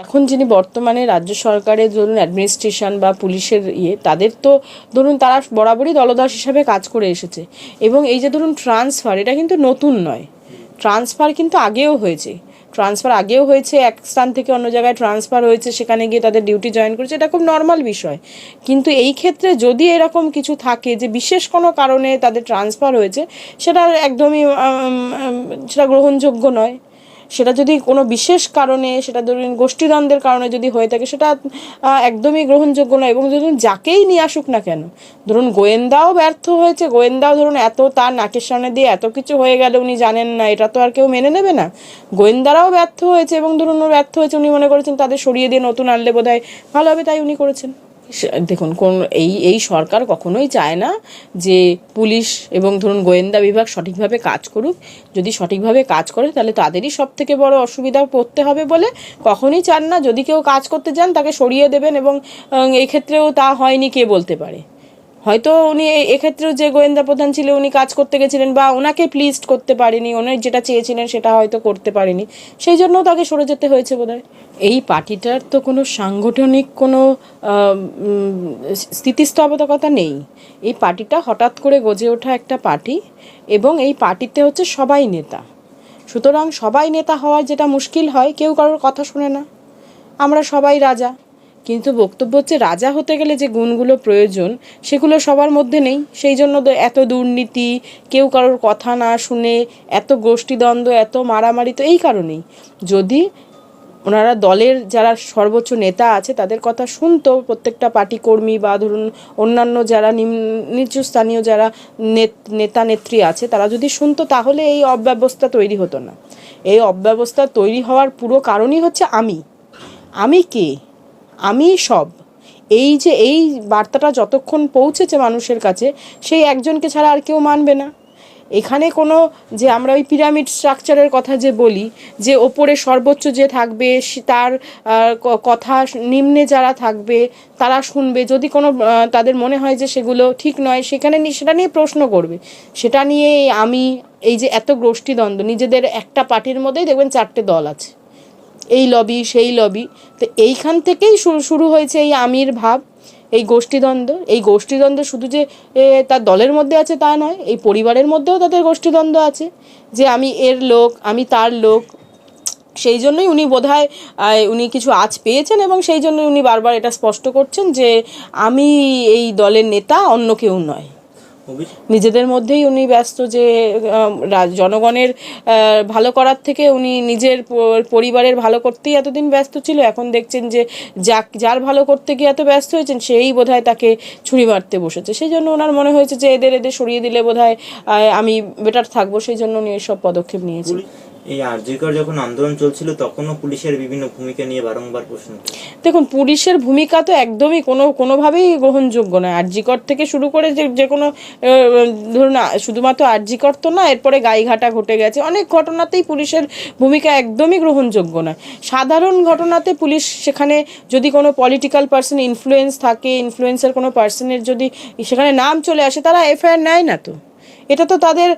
এখন যিনি বর্তমানে রাজ্য সরকারের ধরুন অ্যাডমিনিস্ট্রেশন বা পুলিশের ইয়ে তাদের তো ধরুন তারা বরাবরই দলদাস হিসাবে কাজ করে এসেছে। এবং এই যে ধরুন ট্রান্সফার এটা কিন্তু নতুন নয়। ট্রান্সফার কিন্তু আগেও হয়েছে। ট্রান্সফার আগেও হয়েছে, এক স্থান থেকে অন্য জায়গায় ট্রান্সফার হয়েছে, সেখানে গিয়ে তাদের ডিউটি জয়েন করেছে, এটা খুব নর্মাল বিষয়। কিন্তু এই ক্ষেত্রে যদি এরকম কিছু থাকে যে বিশেষ কোনো কারণে তাদের ট্রান্সফার হয়েছে, সেটা একদমই সেটা গ্রহণযোগ্য নয়। সেটা যদি কোনো বিশেষ কারণে, সেটা ধরুন গোষ্ঠীদ্বন্দ্বের কারণে যদি হয়ে থাকে, সেটা একদমই গ্রহণযোগ্য নয় এবং ধরুন যাকেই নিয়ে আসুক না কেন, ধরুন গোয়েন্দাও ব্যর্থ হয়েছে, গোয়েন্দাও ধরুন এত তার নাকের সামনে দিয়ে এত কিছু হয়ে গেলে উনি জানেন না, এটা তো আর কেউ মেনে নেবে না। গোয়েন্দারাও ব্যর্থ হয়েছে এবং ধরুন ব্যর্থ হয়েছে, উনি মনে করেছেন তাদের সরিয়ে দিয়ে নতুন আনলে বোধ হয় ভালো হবে, তাই উনি করেছেন। দেখুন, কোন, এই এই সরকার কখনোই চায় না যে পুলিশ এবং ধরুন গোয়েন্দা বিভাগ সঠিকভাবে কাজ করুক। যদি সঠিকভাবে কাজ করে, তাহলে তাদেরই সব থেকে বড় অসুবিধা পড়তে হবে বলে কখনোই চান না। যদি কেউ কাজ করতে যান তাকে সরিয়ে দেবেন এবং এক্ষেত্রেও তা হয়নি কে বলতে পারে। হয়তো উনি এক্ষেত্রেও যে গোয়েন্দা প্রধান ছিল, উনি কাজ করতে গেছিলেন বা ওনাকে প্লিজড করতে পারেনি উনি যেটা চেয়েছিলেন সেটা হয়তো করতে পারেনি। সেই জন্য তাকে সরে যেতে হয়েছে বোধহয়। এই পার্টিটার তো কোনো সাংগঠনিক কোনো স্থিতিস্থাপকতা নেই। এই পার্টিটা হঠাৎ করে গজে ওঠা একটা পার্টি এবং এই পার্টিতে হচ্ছে সবাই নেতা। সুতরাং সবাই নেতা হওয়ার যেটা মুশকিল হয়, কেউ কারোর কথা শোনে না। আমরা সবাই রাজা। কিন্তু বক্তব্য হচ্ছে, রাজা হতে গেলে যে গুণগুলো প্রয়োজন, সেগুলো সবার মধ্যে নেই। সেই জন্য এত দুর্নীতি, কেউ কারোর কথা না শুনে, এত গোষ্ঠীদ্বন্দ্ব, এত মারামারি তো এই কারণেই। যদি ওনারা দলের যারা সর্বোচ্চ নেতা আছে, তাদের কথা শুনতো প্রত্যেকটা পার্টি কর্মী বা ধরুন অন্যান্য যারা নিচু স্থানীয় যারা নেতা, নেত্রী আছে, তারা যদি শুনতো, তাহলে এই অব্যবস্থা তৈরি হতো না। এই অব্যবস্থা তৈরি হওয়ার পুরো কারণই হচ্ছে আমি। আমি কে? আমি সব। এই যে এই বার্তাটা যতক্ষণ পৌঁছেছে মানুষের কাছে, সেই একজনকে ছাড়া আর কেউ মানবে না। এখানে কোনো যে আমরা ওই পিরামিড স্ট্রাকচারের কথা যে বলি, যে ওপরে সর্বোচ্চ যে থাকবে তার কথা নিম্নে যারা থাকবে, তারা শুনবে। যদি কোনো তাদের মনে হয় যে সেগুলো ঠিক নয়, সেখানে সেটা নিয়ে প্রশ্ন করবে। সেটা নিয়ে আমি, এই যে এত গোষ্ঠীদ্বন্দ্ব, নিজেদের একটা পার্টির মধ্যেই দেখবেন চারটে দল আছে। এই লবি সেই লবি তো এইখান থেকেই শুরু শুরু হয়েছে এই আমির ভাব, এই গোষ্ঠীদ্বন্দ্ব। এই গোষ্ঠীদ্বন্দ্ব শুধু যে তার দলের মধ্যে আছে তা নয়, এই পরিবারের মধ্যেও তাদের গোষ্ঠীদ্বন্দ্ব আছে। যে আমি এর লোক, আমি তার লোক, সেই জন্যই উনি বোধহয় উনি কিছু আজ পেয়েছেন এবং সেই জন্যই উনি বারবার এটা স্পষ্ট করছেন যে, আমি এই দলের নেতা, অন্য কেউ নয়। নিজেদের মধ্যেই উনি ব্যস্ত যে জনগণের ভালো করার থেকে উনি নিজের পরিবারের ভালো করতেই এতদিন ব্যস্ত ছিল। এখন দেখছেন যে যা যার ভালো করতে গিয়ে এত ব্যস্ত হয়েছেন সেই বোধহয় তাকে ছুরি মারতে বসেছে। সেই জন্য ওনার মনে হয়েছে যে এদের এদের সরিয়ে দিলে বোধহয় আহ, আমি বেটার থাকব। সেই জন্য উনি এসব পদক্ষেপ নিয়েছেন। এই আরজিকর যখন আন্দোলন চলছিল, তখনও পুলিশের বিভিন্ন ভূমিকা নিয়ে বারংবার প্রশ্ন দেখুন, পুলিশের ভূমিকা তো একদমই কোনো, কোনোভাবেই গ্রহণযোগ্য নয়। আরজিকর থেকে শুরু করে যে যে কোনো ধরুন শুধুমাত্র আরজিকর তো না এরপরে গাইঘাটা ঘটে গেছে। অনেক ঘটনাতেই পুলিশের ভূমিকা একদমই গ্রহণযোগ্য নয়। সাধারণ ঘটনাতে পুলিশ সেখানে যদি কোনো পলিটিক্যাল পার্সন ইনফ্লুয়েন্স থাকে ইনফ্লুয়েন্সের কোনো পার্সনের যদি সেখানে নাম চলে আসে, তারা এফআইআর নেয় না তো? এটা তো তাদের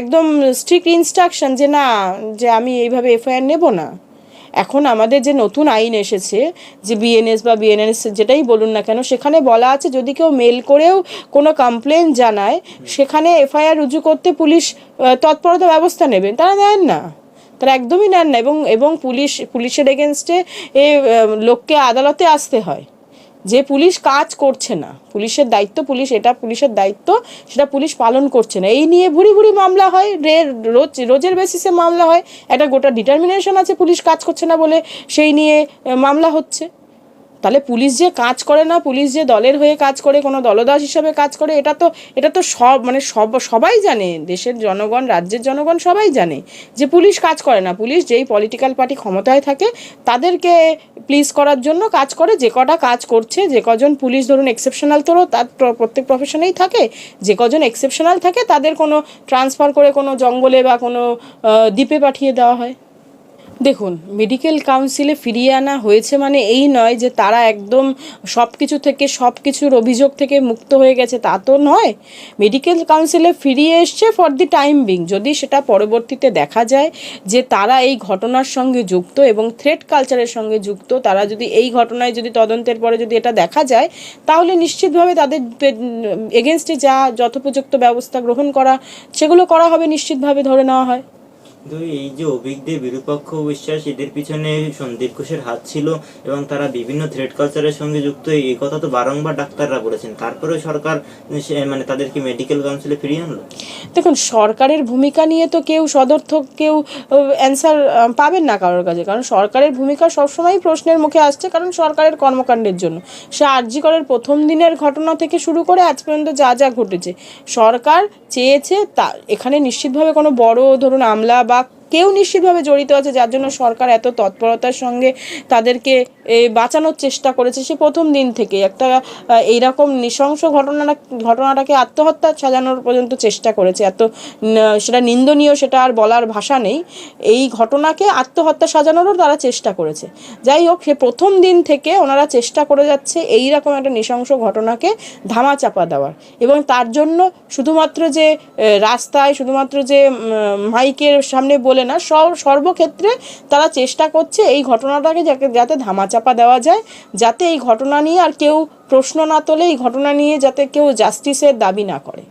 একদম স্ট্রিক্ট ইনস্ট্রাকশন যে না, যে আমি এইভাবে এফআইআর নেব না। এখন আমাদের যে নতুন আইন এসেছে, যে বিএনএস বা বিএনএস যেটাই বলুন না কেন, সেখানে বলা আছে যদি কেউ মেল করেও কোনো কমপ্লেন জানায়, সেখানে এফআইআর রুজু করতে পুলিশ তৎপরতা ব্যবস্থা নেবেন। তারা নেন না। তারা একদমই নেন না এবং এবং পুলিশ, পুলিশের এগেনস্টে এ লোককে আদালতে আসতে হয়। যে পুলিশ কাজ করছে না, পুলিশের দায়িত্ব পুলিশ, এটা পুলিশের দায়িত্ব, সেটা পুলিশ পালন করছে না। এই নিয়ে ভুড়ি ভুড়ি মামলা হয়, রে, রোজ, রোজের বেসিসে মামলা হয়, একটা গোটা ডিটারমিনেশন আছে পুলিশ কাজ করছে না বলে সেই নিয়ে মামলা হচ্ছে। তাহলে পুলিশ যে কাজ করে না, পুলিশ যে দলের হয়ে কাজ করে, কোনো দলদাস হিসাবে কাজ করে, এটা তো এটা তো সব মানে সব, সবাই জানে, দেশের জনগণ, রাজ্যের জনগণ সবাই জানে যে পুলিশ কাজ করে না। পুলিশ যেই পলিটিক্যাল পার্টি ক্ষমতায় থাকে, তাদেরকে প্লিজ করার জন্য কাজ করে, যে কটা কাজ করছে, যে কজন পুলিশ ধরুন এক্সেপশনাল তোরও তার প্র- প্রত্যেক প্রফেশনেই থাকে, যে কজন এক্সেপশনাল থাকে, তাদের কোনো ট্রান্সফার করে কোনো জঙ্গলে বা কোনো দ্বীপে পাঠিয়ে দেওয়া হয়। দেখুন মেডিকেল কাউন্সিলে ফিরিয়ে আনা হয়েছে মানে এই নয় যে তারা একদম সব কিছু থেকে সব কিছুর অভিযোগ থেকে মুক্ত হয়ে গেছে, তা তো নয়। মেডিকেল কাউন্সিলে ফিরিয়ে এসছে ফর দি টাইম বিং যদি সেটা পরবর্তীতে দেখা যায় যে তারা এই ঘটনার সঙ্গে যুক্ত এবং থ্রেড কালচারের সঙ্গে যুক্ত, তারা যদি এই ঘটনায় যদি তদন্তের পরে যদি এটা দেখা যায়, তাহলে নিশ্চিতভাবে তাদের এগেনস্টে যা যথোপযুক্ত ব্যবস্থা গ্রহণ করা, সেগুলো করা হবে নিশ্চিতভাবে ধরে নেওয়া হয়। কিন্তু এই যে অভিজ্ঞদের বিরূপাক্ষ বিশ্বাস, এদের পিছনে সন্দীপ ঘোষের হাত ছিল এবং তারা বিভিন্ন থ্রেড কালচারের সঙ্গে যুক্ত। এই কথা তো বারংবার ডাক্তাররা বলেছেন। তারপরেও সরকার মানে তাদেরকে মেডিকেল কাউন্সিলে ফিরিয়ে আনলো? দেখুন, সরকারের ভূমিকা নিয়ে তো কেউ সদর্থক, কেউ অ্যান্সার পাবেন না কারোর কাছে। কারণ সরকারের ভূমিকা সবসময়ই প্রশ্নের মুখে আসছে, কারণ সরকারের কর্মকাণ্ডের জন্য। সে আরজি করের প্রথম দিনের ঘটনা থেকে শুরু করে আজ পর্যন্ত যা যা ঘটেছে। সরকার চেয়েছে তা, এখানে নিশ্চিতভাবে কোনো বড়, ধরুন, আমলা কেউ নিশ্চিতভাবে জড়িত আছে, যার জন্য সরকার এত তৎপরতার সঙ্গে তাদেরকে বাঁচানোর চেষ্টা করেছে সে প্রথম দিন থেকে একটা এইরকম নৃশংস ঘটনাটা, ঘটনাটাকে আত্মহত্যা সাজানোর পর্যন্ত চেষ্টা করেছে। এত সেটা নিন্দনীয়, সেটা আর বলার ভাষা নেই। এই ঘটনাকে আত্মহত্যা সাজানোরও তারা চেষ্টা করেছে। যাই হোক, সে প্রথম দিন থেকে ওনারা চেষ্টা করে যাচ্ছে এই রকম একটা নৃশংস ঘটনাকে ধামা চাপা দেওয়ার। এবং তার জন্য শুধুমাত্র যে রাস্তায় শুধুমাত্র যে মাইকের সামনে বলে না সব সর্বক্ষেত্রে তারা চেষ্টা করছে এই ঘটনাটাকে যাকে যাতে ধামাচাপা দেওয়া যায় যাতে এই ঘটনা নিয়ে আর কেউ প্রশ্ন না তোলে এই ঘটনা নিয়ে যাতে কেউ জাস্টিসের দাবি না করে।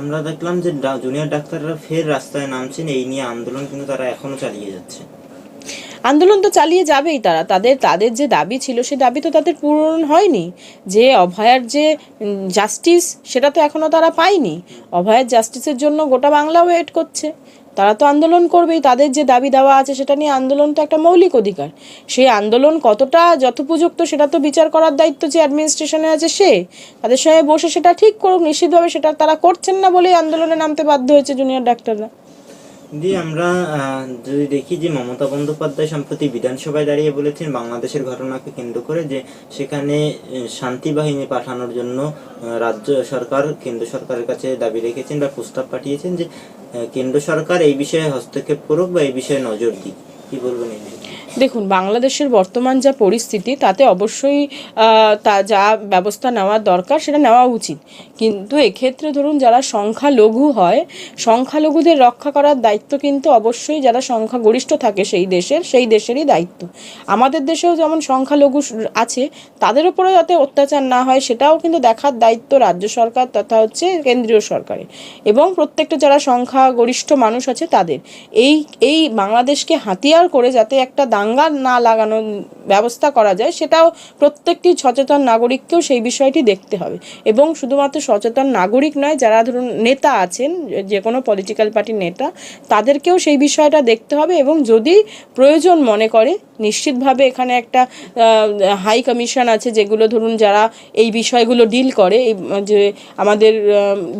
আমরা দেখলাম যে জুনিয়র ডাক্তাররা ফের রাস্তায় নামছেন এই নিয়ে আন্দোলন কিন্তু তারা এখনও চালিয়ে যাচ্ছে। আন্দোলন তো চালিয়ে যাবেই তারা। তাদের তাদের যে দাবি ছিল সে দাবি তো তাদের পূরণ হয়নি। যে অভয়ার যে জাস্টিস সেটা তো এখনও তারা পায়নি। অভয়ার জাস্টিসের জন্য গোটা বাংলা ওয়েট করছে। তারা তো আন্দোলন করবেই, তাদের যে দাবি দেওয়া আছে সেটা নিয়ে আন্দোলন তো একটা মৌলিক অধিকার। সেই আন্দোলন কতটা যথোপযুক্ত সেটা তো বিচার করার দায়িত্ব যে অ্যাডমিনিস্ট্রেশনে আছে সে, তাদের সঙ্গে বসে সেটা ঠিক করুক, নিশ্চিতভাবে সেটা তারা করছেন না বলেই আন্দোলনে নামতে বাধ্য হয়েছে জুনিয়র ডাক্তাররা। দিয়ে আমরা যদি দেখি যে মমতা বন্দ্যোপাধ্যায় সম্প্রতি বিধানসভায় দাঁড়িয়ে বলেছেন, বাংলাদেশের ঘটনাকে কেন্দ্র করে যে সেখানে শান্তি বাহিনী পাঠানোর জন্য রাজ্য সরকার, কেন্দ্র সরকারের কাছে দাবি রেখেছেন বা প্রস্তাব পাঠিয়েছেন যে কেন্দ্র সরকার এই বিষয়ে হস্তক্ষেপ করুক বা এই বিষয়ে নজর দিক কি বলবেন এই বিষয়ে? দেখুন, বাংলাদেশের বর্তমান যা পরিস্থিতি, তাতে অবশ্যই তা যা ব্যবস্থা নেওয়ার দরকার সেটা নেওয়া উচিত। কিন্তু এক্ষেত্রে ধরুন, যারা সংখ্যালঘু হয়, সংখ্যালঘুদের রক্ষা করার দায়িত্ব কিন্তু অবশ্যই যারা সংখ্যাগরিষ্ঠ থাকে সেই দেশের, সেই দেশেরই দায়িত্ব। আমাদের দেশেও যেমন সংখ্যালঘু আছে, তাদের উপরে যাতে অত্যাচার না হয়, সেটাও কিন্তু দেখার দায়িত্ব রাজ্য সরকার তথা হচ্ছে কেন্দ্রীয় সরকারের। এবং প্রত্যেকটা যারা সংখ্যাগরিষ্ঠ মানুষ আছে তাদের। এই এই বাংলাদেশকে হাতিয়ার করে যাতে একটা দাঙ্গা না লাগানোর ব্যবস্থা করা যায়, সেটাও প্রত্যেকটি সচেতন নাগরিককেও সেই বিষয়টি দেখতে হবে। এবং শুধুমাত্র সচেতন নাগরিক নয়, যারা ধরুন নেতা আছেন, যে কোনো পলিটিক্যাল পার্টির নেতা, তাদেরকেও সেই বিষয়টা দেখতে হবে এবং যদি প্রয়োজন মনে করে, নিশ্চিতভাবে এখানে একটা হাই কমিশন আছে, যেগুলো ধরুন যারা এই বিষয়গুলো ডিল করে, এই, যে আমাদের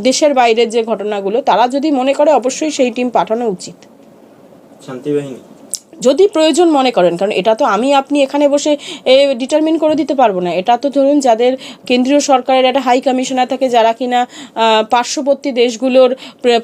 দেশের বাইরের যে ঘটনাগুলো, তারা যদি মনে করে, অবশ্যই সেই টিম পাঠানো উচিত। শান্তি বাহিনী। যদি প্রয়োজন মনে করেন, কারণ এটা তো আমি, আপনি এখানে বসে ডিটারমিন করে দিতে পারব না। এটা তো ধরুন যাদের কেন্দ্রীয় সরকারের একটা হাই কমিশনার থাকে যারা কিনা পার্শ্ববর্তী দেশগুলোর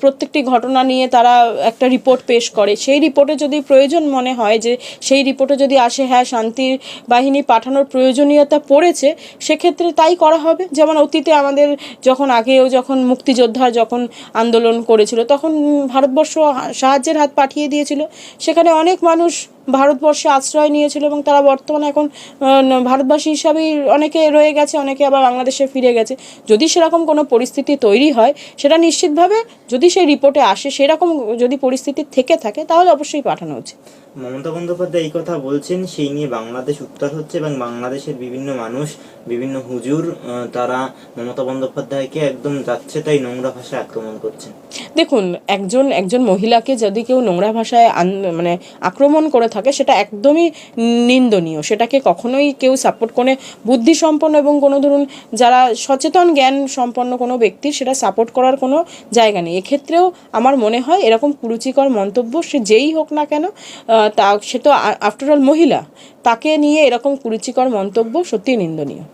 প্রত্যেকটি ঘটনা নিয়ে তারা একটা রিপোর্ট পেশ করে। সেই রিপোর্টে যদি প্রয়োজন মনে হয় যে, সেই রিপোর্টে যদি আসে হ্যাঁ শান্তির বাহিনী পাঠানোর প্রয়োজনীয়তা পড়েছে, সেক্ষেত্রে তাই করা হবে। যেমন অতীতে আমাদের যখন আগেও যখন মুক্তিযোদ্ধা যখন আন্দোলন করেছিল, তখন ভারতবর্ষ সাহায্যের হাত পাঠিয়ে দিয়েছিল। সেখানে অনেক মানুষ olmuş. ভারতবর্ষে আশ্রয় নিয়েছিল এবং তারা বর্তমানে এখন ভারতবাসী হিসাবেই অনেকে রয়ে গেছে অনেকে আবার বাংলাদেশে ফিরে গেছে। যদি সেরকম কোনো পরিস্থিতি তৈরি হয় সেটা নিশ্চিতভাবে যদি সেই রিপোর্টে আসে সেরকম যদি পরিস্থিতি থেকে থাকে তাহলে অবশ্যই পাঠানো উচিত। মমতা বন্দ্যোপাধ্যায় এই কথা বলছেন সেই নিয়ে বাংলাদেশ উত্তর হচ্ছে এবং বাংলাদেশের বিভিন্ন মানুষ বিভিন্ন হুজুর তারা মমতা বন্দ্যোপাধ্যায়কে একদম যাচ্ছে তাই নোংরা ভাষায় আক্রমণ করছেন। দেখুন একজন একজন মহিলাকে যদি কেউ নোংরা ভাষায় মানে আক্রমণ করে থাকে, সেটা একদমই নিন্দনীয়। সেটাকে কখনোই কেউ সাপোর্ট করে বুদ্ধিসম্পন্ন এবং কোনো ধরুন যারা সচেতন জ্ঞান সম্পন্ন কোনো ব্যক্তির সেটা সাপোর্ট করার কোনো জায়গা নেই। এক্ষেত্রেও আমার মনে হয় এরকম কুরুচিকর মন্তব্য, সে যেই হোক না কেন তা, সে তো আফটারঅল মহিলা, তাকে নিয়ে এরকম কুরুচিকর মন্তব্য সত্যি নিন্দনীয়।